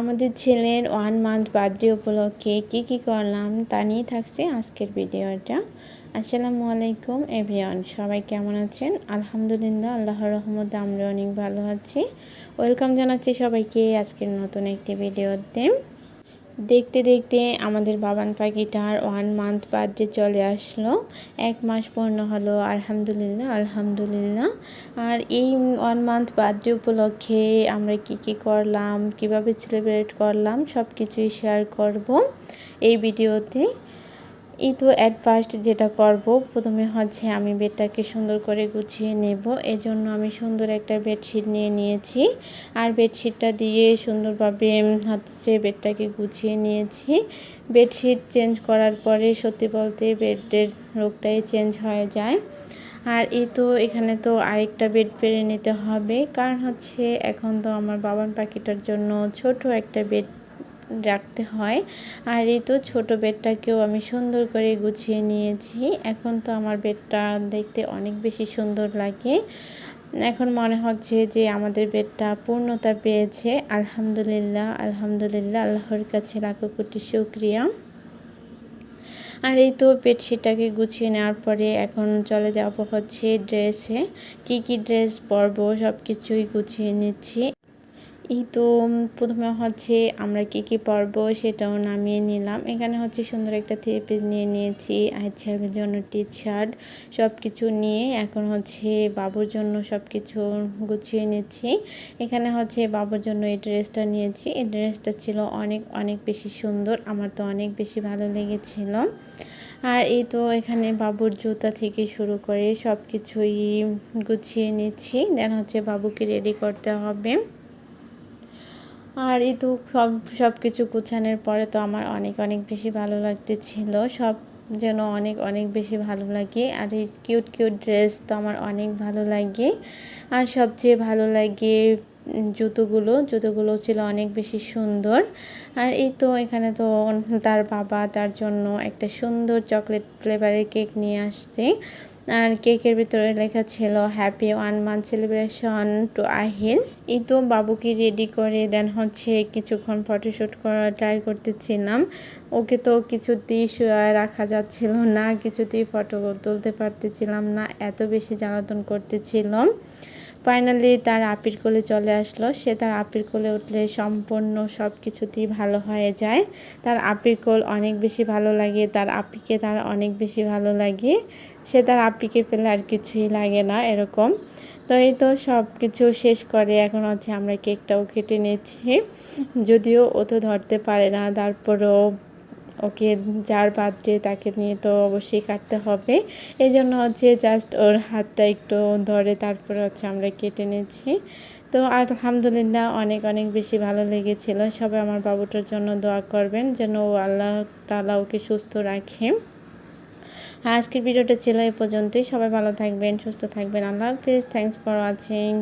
আমাদের ছেলের one month birthday উপলক্ষে কী কী করলাম তা নিয়ে থাকছে আজকের ভিডিওটা। আসসালামু আলাইকুম, এভরিওয়ান, সবাই কেমন আছেন? আলহামদুলিল্লাহ, আল্লাহর রহমত আমরা অনেক ভালো আছি। ওয়েলকাম জানাচ্ছি সবাইকে আজকের নতুন একটি ভিডিওতে। দেখতে দেখতে আমাদের বাবান পাখিটার ওয়ান মান্থ বার্থডে চলে আসলো, এক মাস পূর্ণ হলো, আলহামদুলিল্লাহ আলহামদুলিল্লাহ। আর এই ওয়ান মান্থ বার্থডে উপলক্ষে আমরা কি কি করলাম, কীভাবে সেলিব্রেট করলাম সব কিছুই শেয়ার করব এই ভিডিওতে। এই তো অ্যাট ফার্স্ট যেটা করব, প্রথমে হচ্ছে আমি বেডটাকে সুন্দর করে গুছিয়ে নেব। এজন্য আমি সুন্দর একটা বেডশিট নিয়ে নিয়েছি। আর বেডশিটটা দিয়ে সুন্দরভাবে হচ্ছে বেডটাকে গুছিয়ে নিয়েছি। বেডশিট চেঞ্জ করার পরে সত্যি বলতে বেডের লোকটাই চেঞ্জ হয়ে যায়। আর এই তো এখানে তো আরেকটা বেড পেরে নিতে হবে। কারণ হচ্ছে এখন তো আমার বাবান পাখিটার জন্য ছোট একটা বেড রাখতে হয়। আর এই তো ছোটো বেডটাকেও আমি সুন্দর করে গুছিয়ে নিয়েছি। এখন তো আমার বেডটা দেখতে অনেক বেশি সুন্দর লাগে। এখন মনে হচ্ছে যে আমাদের বেডটা পূর্ণতা পেয়েছে। আলহামদুলিল্লাহ আলহামদুলিল্লাহ, আল্লাহর কাছে লাখো কোটি শুক্রিয়া। আর এই তো বেডশিটটাকে গুছিয়ে নেওয়ার পরে এখন চলে যাব হচ্ছে ড্রেসে। কি কি ড্রেস পরবো সব কিছুই গুছিয়ে নিচ্ছি। এই তো প্রথমে হচ্ছে আমরা কি কি পরব সেটাও নামিয়ে নিলাম। এখানে হচ্ছে সুন্দর একটা থ্রি পিস নিয়ে নিয়েছি আহিদ সাহেবের জন্য টি শার্ট সব কিছু নিয়ে এখন হচ্ছে বাবুর জন্য সব কিছু গুছিয়ে নিচ্ছি। এখানে হচ্ছে বাবুর জন্য এই ড্রেসটা নিয়েছি। এই ড্রেসটা ছিল অনেক অনেক বেশি সুন্দর, আমার তো অনেক বেশি ভালো লেগেছিল। আর এই তো এখানে বাবুর জুতা থেকে শুরু করে সব কিছুই গুছিয়ে নিচ্ছি। দেন হচ্ছে বাবুকে রেডি করতে হবে। আর এই তো সব সব কিছু গুছানোর পরে তো আমার অনেক অনেক বেশি ভালো লাগতেছিল সব যেন অনেক অনেক বেশি ভালো লাগে। আর এই কিউট কিউট ড্রেস তো আমার অনেক ভালো লাগে। আর সবচেয়ে ভালো লাগে জুতোগুলো। জুতোগুলো ছিল অনেক বেশি সুন্দর। আর এই তো এখানে তো তার বাবা তার জন্য একটা সুন্দর চকলেট ফ্লেভারের কেক নিয়ে আসছে। আর কেকের ভিতরে লেখা ছিল happy one month celebration to Ahil এই তো বাবুকে রেডি করে দেন হচ্ছে কিছুক্ষণ ফটোশ্যুট করা ট্রাই করতেছিলাম। ওকে তো কিছুতেই রাখা যাচ্ছিল না, কিছুতেই ফটো তুলতে পারতেছিলাম না, এত বেশি জ্বালাতন করতেছিলাম। ফাইনালি তার আপির কোলে চলে আসলো। সে তার আপির কোলে উঠলে সম্পূর্ণ সব কিছুতেই ভালো হয়ে যায়। তার আপির কোল অনেক বেশি ভালো লাগে, তার আপিকে তার অনেক বেশি ভালো লাগে। সে তার আপিকে পেলে আর কিছুই লাগে না, এরকম। তো এই তো সব কিছু শেষ করে, এখন হচ্ছে আমরা কেকটাও কেটে নিচ্ছি। যদিও ও তো ধরতে পারে না, তারপরেও ওকে যার বার্থডে তাকে নিয়ে তো অবশ্যই কাটতে হবে। এই জন্য হচ্ছে জাস্ট ওর হাতটা একটু ধরে তারপরে হচ্ছে আমরা কেটে নিচ্ছি। তো আলহামদুলিল্লাহ অনেক অনেক বেশি ভালো লেগেছিল। সবাই আমার বাবুটার জন্য দোয়া করবেন যেন ও আল্লাহ তালা ওকে সুস্থ রাখে। আজকের ভিডিওটা ছিল এ পর্যন্তই। সবাই ভালো থাকবেন, সুস্থ থাকবেন। আল্লাহ হাফিজ। Thanks for watching